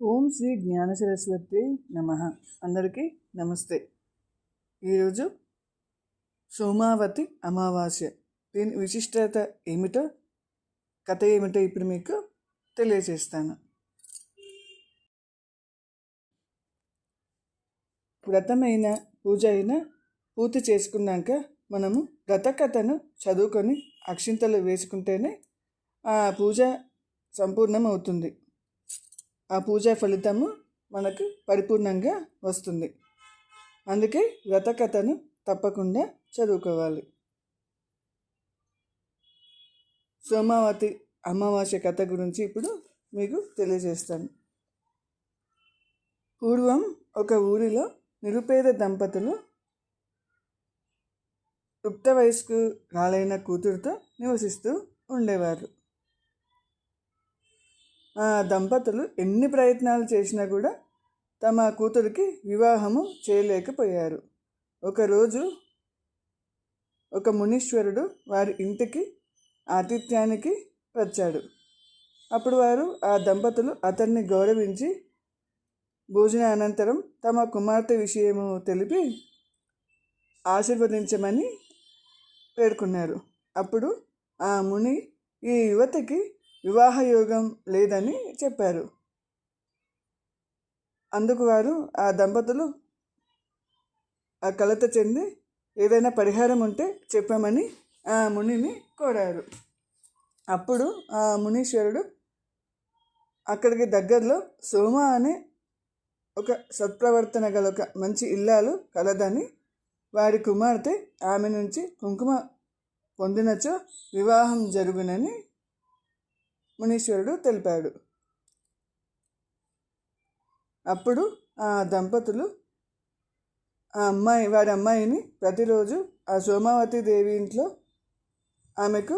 ఓం శ్రీ జ్ఞాన సరస్వతి నమ. అందరికీ నమస్తే. ఈరోజు సోమావతి అమావాస్య. దీని విశిష్టత ఏమిటో కథ ఏమిటో ఇప్పుడు మీకు తెలియజేస్తాను. వ్రతమైన పూజ అయినా పూర్తి చేసుకున్నాక మనము వ్రత కథను చదువుకొని అక్షింతలు వేసుకుంటేనే ఆ పూజ సంపూర్ణం అవుతుంది ఆ పూజ ఫలితము మనకు పరిపూర్ణంగా వస్తుంది. అందుకే వ్రత కథను తప్పకుండా చదువుకోవాలి. సోమావతి అమావాస్య కథ గురించి ఇప్పుడు మీకు తెలియజేస్తాను. పూర్వం ఒక ఊరిలో నిరుపేద దంపతులు యుక్త వయస్కు రాలైన కూతురుతో నివసిస్తూ ఉండేవారు. దంపతులు ఎన్ని ప్రయత్నాలు చేసినా కూడా తమ కూతురికి వివాహము చేయలేకపోయారు. ఒకరోజు ఒక మునీశ్వరుడు వారి ఇంటికి ఆతిథ్యానికి వచ్చాడు. అప్పుడు వారు ఆ దంపతులు అతన్ని గౌరవించి భోజన అనంతరం తమ కుమార్తె విషయము తెలిపి ఆశీర్వదించమని పేర్కొన్నారు. అప్పుడు ఆ ముని ఈ యువతికి వివాహ యోగం లేదని చెప్పారు. అందుకు వారు ఆ దంపతులు ఆ కలత చెంది ఏదైనా పరిహారం ఉంటే చెప్పమని ఆ మునిని కోరారు. అప్పుడు ఆ మునీశ్వరుడు అక్కడికి దగ్గరలో సోమ అనే ఒక సత్ప్రవర్తన గల ఒక మంచి ఇల్లాలు కలదని వారి కుమార్తె ఆమె నుంచి కుంకుమ పొందినచో వివాహం జరుగునని మునీశ్వరుడు తెలిపాడు. అప్పుడు ఆ దంపతులు ఆ అమ్మాయి వారి అమ్మాయిని ప్రతిరోజు ఆ సోమావతి దేవి ఇంట్లో ఆమెకు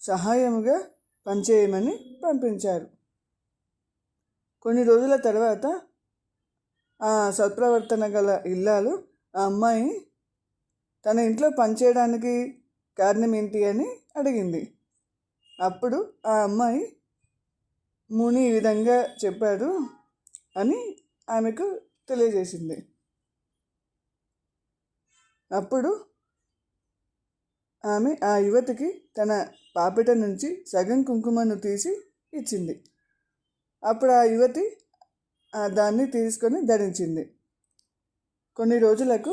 సహాయముగా పనిచేయమని పంపించారు. కొన్ని రోజుల తర్వాత ఆ సత్ప్రవర్తన గల ఇల్లాలు ఆ అమ్మాయి తన ఇంట్లో పనిచేయడానికి కారణం ఏంటి అని అడిగింది. అప్పుడు ఆ అమ్మాయి ముని ఈ విధంగా చెప్పాడు అని ఆమెకు తెలియజేసింది. అప్పుడు ఆమె ఆ యువతికి తన పాపిట నుంచి సగం కుంకుమను తీసి ఇచ్చింది. అప్పుడు ఆ యువతి దాన్ని తీసుకొని ధరించింది. కొన్ని రోజులకు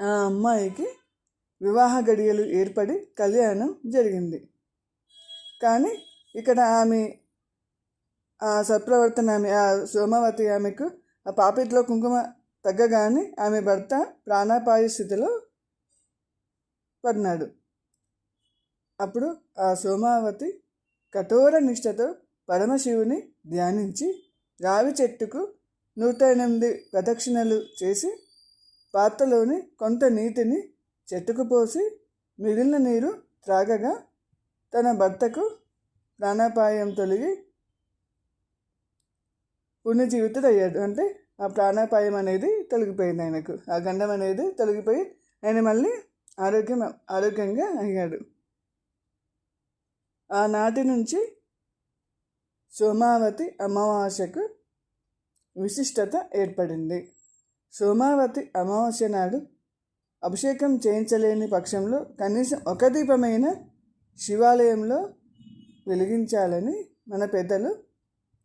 ఆ అమ్మాయికి వివాహ గడియలు ఏర్పడి కళ్యాణం జరిగింది. కానీ ఇక్కడ ఆమె ఆ సత్ప్రవర్తన ఆమె ఆ సోమవతి ఆమెకు ఆ పాపిట్లో కుంకుమ తగ్గగానే ఆమె భర్త ప్రాణాపాయ స్థితిలో పడినాడు. అప్పుడు ఆ సోమావతి కఠోర నిష్ఠతో పరమశివుని ధ్యానించి రావి చెట్టుకు నూట ఎనిమిది ప్రదక్షిణలు చేసి పాత్రలోని కొంత నీటిని చెట్టుకు పోసి మిగిలిన నీరు త్రాగగా తన భర్తకు ప్రాణాపాయం తొలగి పుణ్యజీవితుడయ్యాడు అంటే ఆ ప్రాణాపాయం అనేది తొలగిపోయింది ఆయనకు. ఆ గండం అనేది తొలగిపోయి ఆయన మళ్ళీ ఆరోగ్యం ఆరోగ్యంగా అయ్యాడు. ఆనాటి నుంచి సోమావతి అమావాస్యకు విశిష్టత ఏర్పడింది. సోమావతి అమావాస్య నాడు అభిషేకం చేయించలేని పక్షంలో కనీసం ఒక దీపమైన శివాలయంలో వెలిగించాలని మన పెద్దలు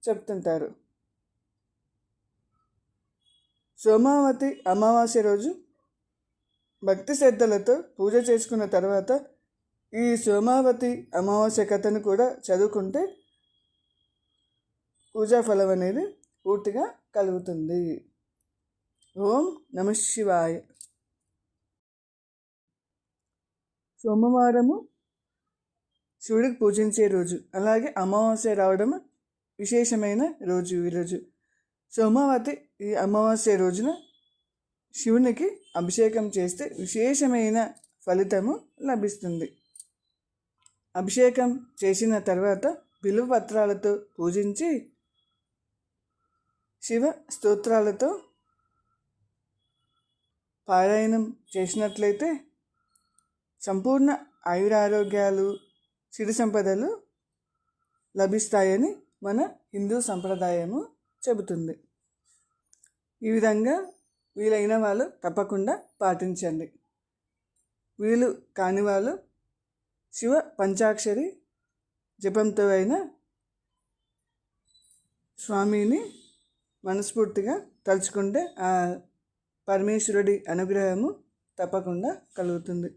చెప్తుంటారు. సోమావతి అమావాస్య రోజు భక్తి శ్రద్ధలతో పూజ చేసుకున్న తర్వాత ఈ సోమావతి అమావాస్య కథను కూడా చదువుకుంటే పూజా ఫలం అనేది పూర్తిగా కలుగుతుంది. ఓం నమ శివాయ. సోమవారము శివుడికి పూజించే రోజు. అలాగే అమావాస్య రావడం విశేషమైన రోజు ఈరోజు సోమవతి ఈ అమావాస్య రోజున శివునికి అభిషేకం చేస్తే విశేషమైన ఫలితము లభిస్తుంది. అభిషేకం చేసిన తర్వాత బిలువ పత్రాలతో పూజించి శివ స్తోత్రాలతో పారాయణం చేసినట్లయితే సంపూర్ణ ఆయురారోగ్యాలు సిరి సంపదలు లభిస్తాయని మన హిందూ సంప్రదాయము చెబుతుంది. ఈ విధంగా వీలైన వాళ్ళు తప్పకుండా పాటించండి. వీలు కాని వాళ్ళు శివ పంచాక్షరి జపంతో అయిన స్వామిని మనస్ఫూర్తిగా తలుచుకుంటే ఆ పరమేశ్వరుడి అనుగ్రహము తప్పకుండా కలుగుతుంది.